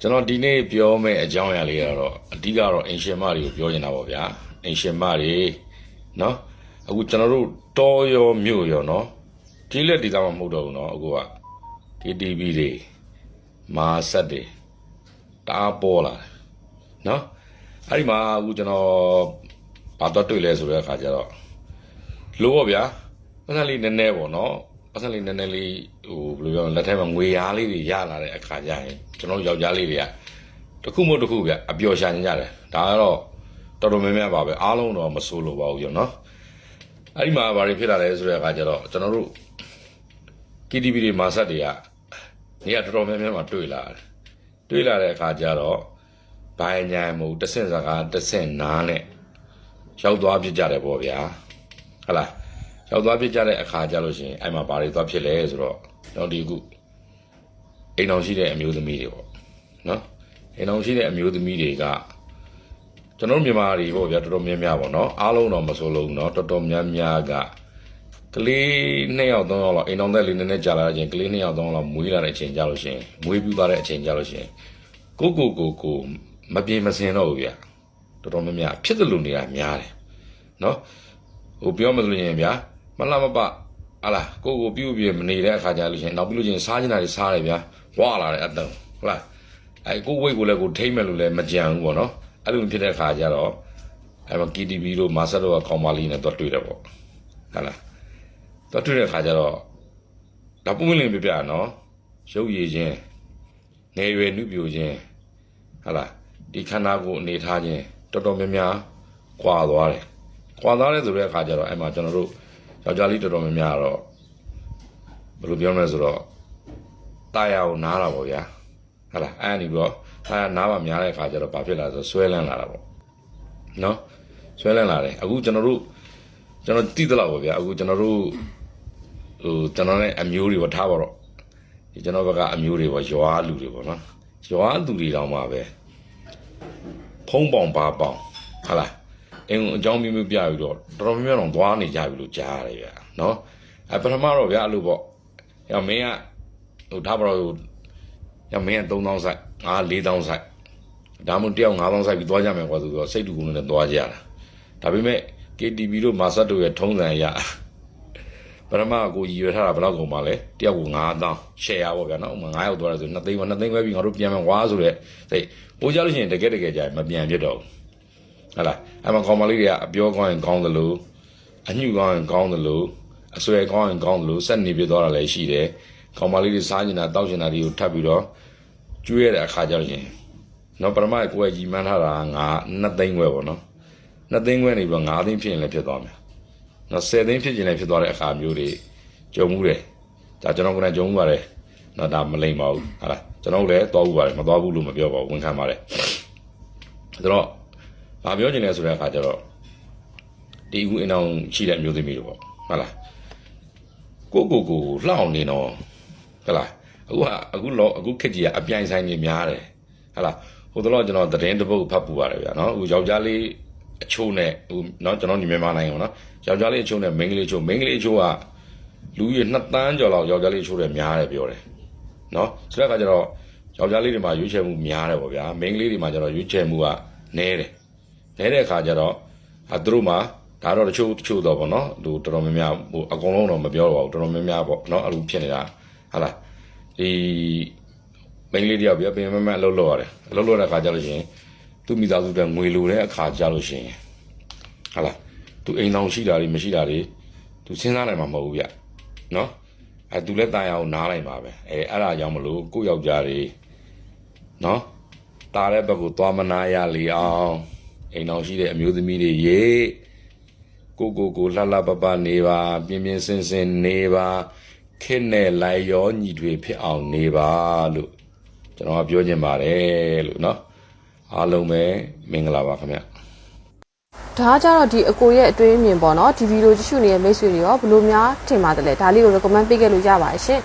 ကျွန်တော်ဒီနေ့ပြောမယ့်အကြောင်းအရာလေးကတော့အဓိကတော့အင်ရှင်မတွေကိုပြောနေတာပေါ့ဗျာအင်ရှင်မတွေနော်အခုကျွန်တော်တို့တောရောမြို့ရောနော်ဒီလက်ဒီကမှမဟုတ်တော့ဘူးနော်အခုက KTV တွေမာဆက်တွေတအားပေါ်လာတယ်နော်အဲ့ဒီမှာအခုကျွန်တော်ဘာတော့တွေ့လဲဆိုတဲ့အခါကျတော့လို့ပေါ့ဗျာပတ်စံလေးနည်းနည်းပေါ့နော် ပတ်စံလေးနည်းနည်းလေးဟိုဘယ်လိုပြောမလဲလက်ထဲမှာငွေရားလေးတွေရလာတဲ့အခါကျရင်ကျွန်တော်တို့ယောက်ျားလေးတွေကတစ်ခုမဟုတ်တစ်ခုဗျအပျော်ရှာနေကြတယ်ဒါကတော့တော်တော်များများပါပဲအားလုံးတော့မဆိုးလို့ပါဘူးရောနော်အဲ့ဒီမှာဘာတွေဖြစ်လာလဲဆိုတဲ့အခါကျတော့ကျွန်တော်တို့ KTV တွေမာဆက်တွေကနေရာတော်တော်များများမှာတွေ့လာတယ်တွေ့လာတဲ့အခါကျတော့ဘိုင်းညာမဟုတ်တစ်ဆင့်စကားတစ်ဆင့်နားနဲ့ရောက်သွားဖြစ်ကြတယ်ပေါ့ဗျာဟုတ်လား ရောက်သွားဖြစ်ကြတဲ့အခါကြလို့ရှိရင်အဲ့မှာဘာတွေသွားဖြစ်လဲဆိုတော့တော့ဒီခုအိမ်အောင်ရှိတဲ့အမျိုးသမီးတွေပေါ့နော်အိမ်အောင်ရှိတဲ့အမျိုးသမီးတွေကကျွန်တော်မြန်မာတွေပေါ့ဗျာတော်တော်များများပေါ့နော်အားလုံးတော့မဆိုလို့နော်တော်တော်များများကကလေးနှစ်ယောက်သုံးယောက်လောက်အိမ်အောင်သက်လေးနည်းနည်းကြာလာတဲ့အချိန်ကလေးနှစ်ယောက်သုံးယောက်လောက်မွေးလာတဲ့အချိန်ကြာလို့ရှိရင်မွေးပြူသွားတဲ့အချိန်ကြာလို့ရှိရင်ကိုကိုကိုကိုမပြေမစင်တော့ဘူးဗျာတော်တော်များများဖြစ်တယ်လို့နေတာများတယ်နော်ဟိုပြောမှလို့ရင်ဗျာ မလားမပဟာလားကိုကိုပြုတ်ပြမနေတဲ့အခါကြာလို့ရှရင်နောက်ပြီးလို့ချင်းစားချင်တာတွေစားတယ်ဗျာဝါလာတဲ့အတန်ဟုတ်လားအဲကိုဝိတ်ကိုလည်းကိုထိမ့်မယ်လို့လည်းမကြံဘူးပေါ့နော်အဲ့လိုဖြစ်တဲ့ခါကျတော့အဲ့မှာ KTV တို့မာဆက်တို့ကကောင်မလေးနဲ့တော့တွေ့တယ်ပေါ့ဟုတ်လားတော့တွေ့တဲ့ခါကျတော့ဒါပုံမလင်းပြပြနော်ရုပ်ရည်ချင်းငယ်ရွယ်နှုပြိုချင်းဟုတ်လားဒီခန္ဓာကိုယ်အနေထားချင်းတော်တော်များများကွာသွားတယ်ကွာသွားတယ်ဆိုတဲ့အခါကျတော့အဲ့မှာကျွန်တော်တို့ ယောက်ျားလေးတော်တော်များများကတော့ဘယ်လိုပြောမလဲဆိုတော့တာယာကိုနားတာပေါ့ဗျာဟုတ်လားအဲ့ဒီပြီးတော့အဲနားပါများတဲ့အခါကျတော့ဘာဖြစ်လာလဲဆိုဆွဲလန်းလာတာပေါ့နော်ဆွဲလန်းလာတယ်အခုကျွန်တော်တို့ကျွန်တော်တိသလောက်ပေါ့ဗျာအခုကျွန်တော်တို့ဟိုကျွန်တော်နဲ့အမျိုးတွေပေါ့ထားပါတော့ဒီကျွန်တော်ဘက်ကအမျိုးတွေပေါ့ရွာလူတွေပေါ့နော်ရွာလူတွေတောင်မှပဲဖုံးပေါင်ပါပေါင်ဟုတ်လား အင်းအကြောင်းမျိုးမျိုးပြပြီးတော့တော်တော်များများတော့သွားနေကြပြီလို့ကြားရတယ်ဗျာနော်အဲပထမတော့ဗျာအဲ့လိုပေါ့ဟဲ့မင်းကဟိုထားပါတော့။ညမင်းက3000စိုက်ငါ4000စိုက်ဒါမှမဟုတ်တယောက်9000စိုက်ပြီးသွားကြမယ်ကွာဆိုတော့စိတ်တူကူနဲ့သွားကြတာ။ဒါပေမဲ့ KTV တို့မာဆက်တို့ရဲ့ထုံးစံအရပရမကိုရည်ရွယ်ထားတာဘယ်လောက်ကုန်ပါလဲတယောက်ကို9000 share ပါဗျာနော်ဥပမာ9ယောက်သွားတယ်ဆို2သိန်း2သိန်းပဲပြီးငါတို့ပြန်မယ်ဝါဆိုတဲ့စိတ်ပိုးကြလို့ရှိရင်တကယ်တကယ်ကြာမပြန်ဖြစ်တော့ဘူး ဟဟလားအဲ့မှာကောင်မလေးတွေကအပြောကောင်းရင်ကောင်းတယ်လို့အညှိကောင်းရင်ကောင်းတယ်လို့အဆွဲကောင်းရင်ကောင်းတယ်လို့စက်နေပြသွားတာလည်းရှိတယ်ကောင်မလေးတွေစားနေတာတောက်နေတာတွေကိုထပ်ပြီးတော့ကျွေးရတဲ့အခါကျတော့ရှင်နော်ပရမကိုယ်ကကြီးမှန်းထားတာငါ2သိန်းခွဲပေါ့နော်2သိန်းခွဲနေပြီးတော့9သိန်းဖြစ်ရင်လည်းဖြစ်သွားမယ်နော်10သိန်းဖြစ်ရင်လည်းဖြစ်သွားတဲ့အခါမျိုးတွေကြုံမှုတယ်ဒါကျွန်တော်ကလည်းကြုံမှုပါတယ်နော်ဒါမလိမ့်ပါဘူးဟာလားကျွန်တော်လည်းသွားဘူးပါတယ်မသွားဘူးလို့မပြောပါဘူးဝန်ခံပါတယ်ဒါတော့ ဘာပြောချင်လဲဆိုတဲ့အခါကျတော့ဒီဦးအင်းအောင်ရှိတဲ့အမျိုးသမီးတွေပေါ့ဟုတ်လားကိုကိုကိုလှောင်နေတော့ဟုတ်လားအခုကအခုလောအခုခက်ကြီးကအပြိုင်ဆိုင်နေများတယ်ဟုတ်လားဟိုတော့ကျွန်တော်သတင်းတစ်ပုဒ်ဖတ်ပူရတယ်ဗျာနော်အခုယောက်ျားလေးအချိုးနဲ့ဟိုနော်ကျွန်တော်ဒီမြန်မာနိုင်ငံပေါ့နော်ယောက်ျားလေးအချိုးနဲ့မိန်းကလေးအချိုးမိန်းကလေးအချိုးကလူကြီး2တန်းကျော်လောက်ယောက်ျားလေးအချိုးတွေများတယ်ပြောတယ်နော်ဆိုတဲ့အခါကျတော့ယောက်ျားလေးတွေမှာရွေးချယ်မှုများတယ်ပေါ့ဗျာမိန်းကလေးတွေမှာကျတော့ရွေးချယ်မှုကနည်းတယ် နဲတဲ့အခါကျတော့အဲသူတို့မှာဒါတော့တချို့တချို့တော့ဗောနော်သူတော်တော်များများဟိုအကုန်လုံးတော့မပြောတော့ပါဘူးတော်တော်များများပေါ့နော်အဲ့လိုဖြစ်နေတာဟာလားဒီမိန်းကလေးတယောက်ပြပင်မမအလုပ်လုပ်ရတယ်အလုပ်လုပ်တဲ့အခါကျလို့ရှိရင်သူမိသားစုတွေငွေလိုတဲ့အခါကျလို့ရှိရင်ဟာလားသူအိမ်တော်ရှိတာတွေမရှိတာတွေသူစဉ်းစားနိုင်မှာမဟုတ်ဘူးဗျနော်အဲသူလည်းတာယာကိုနားလိုက်ပါပဲအဲအဲ့ဒါကြောင့်မလို့ကိုယ့်ယောက်ျားတွေနော်တာတဲ့ဘက်ကိုသွားမနာရလေအောင် အိမ်အောင်ရှိတဲ့အမျိုးသမီးတွေရေကိုကိုကိုလှလှပပနေပါပြင်းပြင်းစင်စင်နေပါခင်းနဲ့လိုက်ရောညီတွေဖြစ်အောင်နေပါလို့ကျွန်တော်ကပြောချင်ပါတယ်လို့เนาะအားလုံးပဲမင်္ဂလာပါခင်ဗျ ဒါကကြတော့ဒီအကိုရဲ့အတွင်းအမြင်ပေါ့နော်ဒီဗီဒီယိုကြည့်ရှုနေတဲ့မိတ်ဆွေတွေရောဘယ်လိုများထင်ပါတယ်လဲဒါလေးကို recommend ပေးခဲ့လို့ရပါတယ်ရှင်